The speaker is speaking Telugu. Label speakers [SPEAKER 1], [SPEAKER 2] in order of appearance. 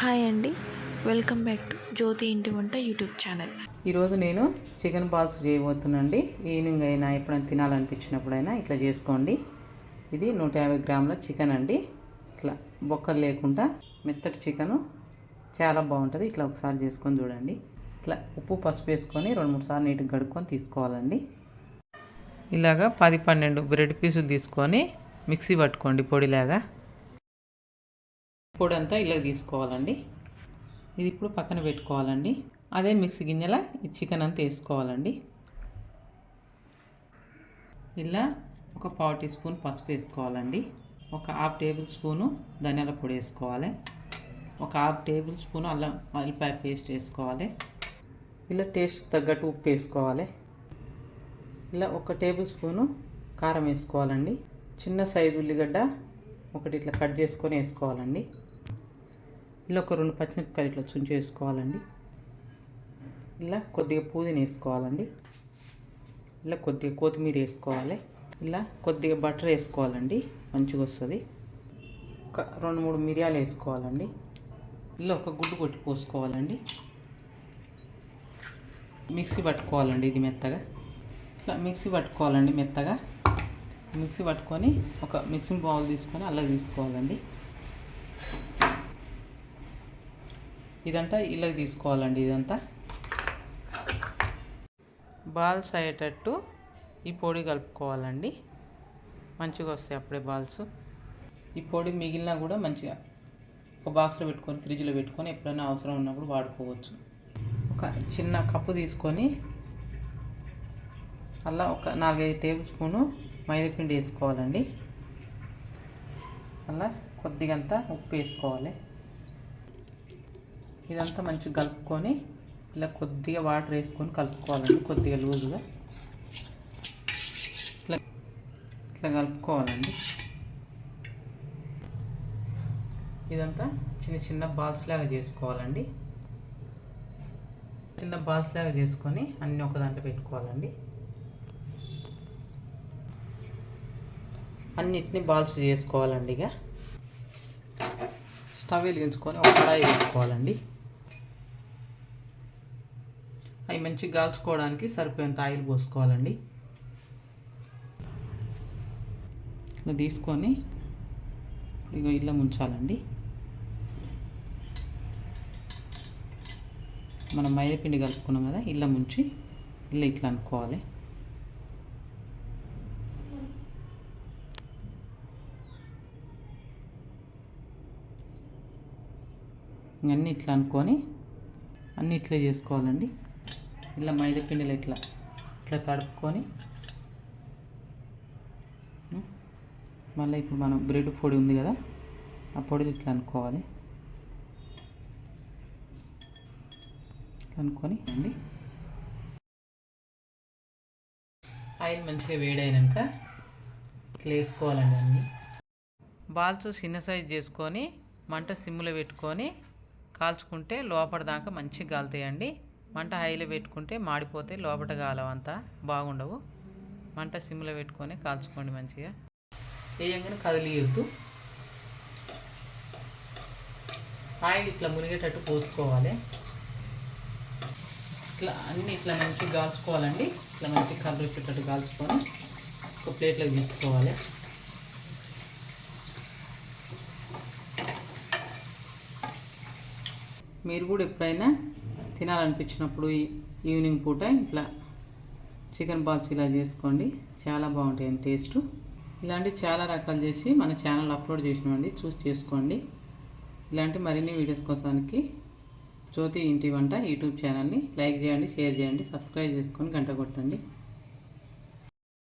[SPEAKER 1] హాయ్ అండి. వెల్కమ్ బ్యాక్ టు జ్యోతి ఇంటి వంట యూట్యూబ్ ఛానల్.
[SPEAKER 2] ఈరోజు నేను చికెన్ బాల్స్ చేయబోతున్నాండి ఈవినింగ్ అయినా ఎప్పుడైనా తినాలనిపించినప్పుడైనా ఇట్లా చేసుకోండి. ఇది నూట యాభై గ్రాముల చికెన్ అండి. ఇట్లా బొక్కలు లేకుండా మెత్తటి చికెను చాలా బాగుంటుంది. ఇట్లా ఒకసారి చేసుకొని చూడండి. ఇట్లా ఉప్పు పసుపు వేసుకొని రెండు మూడు సార్లు నీటికి కడుక్కొని తీసుకోవాలండి. ఇలాగా పది పన్నెండు బ్రెడ్ పీసులు తీసుకొని మిక్సీ పట్టుకోండి పొడిలాగా. పొడి అంతా ఇలా తీసుకోవాలండి. ఇది ఇప్పుడు పక్కన పెట్టుకోవాలండి. అదే మిక్సీ గిన్నెల ఈ చికెన్ అంతా వేసుకోవాలండి. ఇలా ఒక పావు టీ స్పూన్ పసుపు వేసుకోవాలండి. ఒక హాఫ్ టేబుల్ స్పూను ధనియాల పొడి వేసుకోవాలి. ఒక హాఫ్ టేబుల్ స్పూన్ అల్లం వెల్లిపాయ పేస్ట్ వేసుకోవాలి. ఇలా టేస్ట్ తగ్గట్టు ఉప్పు వేసుకోవాలి. ఇలా ఒక టేబుల్ స్పూను కారం వేసుకోవాలండి. చిన్న సైజు ఉల్లిగడ్డ ఒకటి ఇట్లా కట్ చేసుకొని వేసుకోవాలండి. ఇలా ఒక రెండు పచ్చిమిరపకాయలు ఇట్లా చుంచి వేసుకోవాలండి. ఇలా కొద్దిగా పుదీనా వేసుకోవాలండి. ఇలా కొద్దిగా కొత్తిమీర వేసుకోవాలి. ఇలా కొద్దిగా బటర్ వేసుకోవాలండి. మంచిగా వస్తుంది. ఒక రెండు మూడు మిరియాలు వేసుకోవాలండి. ఇలా ఒక గుడ్డు కొట్టి పోసుకోవాలండి. మిక్సీ పట్టుకోవాలండి ఇది మెత్తగా. ఇట్లా మిక్సీ పట్టుకోవాలండి మెత్తగా. మిక్సీ పట్టుకొని ఒక మిక్సింగ్ బౌల్ తీసుకొని అలా తీసుకోవాలండి. ఇదంతా ఇలా తీసుకోవాలండి ఇదంతా. బాల్స్ అయ్యేటట్టు ఈ పొడి కలుపుకోవాలండి. మంచిగా వస్తాయి అప్పుడే బాల్స్. ఈ పొడి మిగిలినా కూడా మంచిగా ఒక బాక్స్లో పెట్టుకొని ఫ్రిడ్జ్లో పెట్టుకొని ఎప్పుడైనా అవసరం ఉన్నప్పుడు వాడుకోవచ్చు. ఒక చిన్న కప్పు తీసుకొని అలా ఒక నాలుగైదు టేబుల్ స్పూను మైదాపిండి వేసుకోవాలండి. అలా కొద్దిగంత ఉప్పు వేసుకోవాలి. ఇదంతా మంచిగా కలుపుకొని ఇలా కొద్దిగా వాటర్ వేసుకొని కలుపుకోవాలండి కొద్దిగా లూజుగా. ఇట్లా ఇట్లా కలుపుకోవాలండి. ఇదంతా చిన్న చిన్న బాల్స్ లాగా చేసుకోవాలండి. చిన్న బాల్స్ లాగా చేసుకొని అన్నీ ఒక దాంట్లో పెట్టుకోవాలండి. అన్నిటిని బాల్స్ చేసుకోవాలండి ఇక. స్టవ్ వెలిగించుకొని ఒక కడాయి వేసుకోవాలండి అవి మంచిగా కాల్చుకోవడానికి సరిపోయేంత ఆయిల్ పోసుకోవాలండి. ఇట్లా తీసుకొని ఇక ఇల్లు ముంచాలండి. మనం మైదాపిండి కలుపుకున్నాం కదా ఇళ్ళ ముంచి ఇల్లు ఇట్లా అనుకోవాలి. అన్నీ ఇట్లా అనుకొని అన్నీ ఇట్లా చేసుకోవాలండి. ఇలా మైదా పిండిలో ఇట్లా ఇట్లా తడుపుకొని మళ్ళీ ఇప్పుడు మనం బ్రెడ్ పొడి ఉంది కదా ఆ పొడిని ఇట్లా అనుకోవాలి. ఇట్లా అనుకొని అండి. ఆయిల్ మంచిగా వేడైనాక ఇట్లా వేసుకోవాలండి అన్నీ. బాల్స్ చిన్న సైజ్ చేసుకొని మంట సిమ్లో పెట్టుకొని కాల్చుకుంటే లోపల దాకా మంచిగా కాలుతాయండి మంట హైలో పెట్టుకుంటే మాడిపోతే లోపల కాలవంతా బాగుండవు. మంట సిమ్లో పెట్టుకొని కాల్చుకోండి మంచిగా. వేయంగానే కదిలియొద్దు. ఆయిల్ ఇట్లా మునిగేటట్టు పోసుకోవాలి. ఇట్లా అన్నీ ఇట్లా మంచిగా కాల్చుకోవాలండి ఇట్లా మంచిగా కలర్ కాల్చుకొని ఒక ప్లేట్లోకి తీసుకోవాలి మీరు కూడా ఎప్పుడైనా తినాలనిపించినప్పుడు ఈ ఈవినింగ్ పూట ఇట్లా చికెన్ బాల్స్ ఇలా చేసుకోండి. చాలా బాగుంటాయండి టేస్ట్. ఇలాంటి చాలా రకాలు చేసి మన ఛానల్ అప్లోడ్ చేసినామండి చూసి చేసుకోండి. ఇలాంటి మరిన్ని వీడియోస్ కోసానికి జ్యోతి ఇంటి వంట యూట్యూబ్ ఛానల్ని లైక్ చేయండి షేర్ చేయండి సబ్స్క్రైబ్ చేసుకొని గంట కొట్టండి.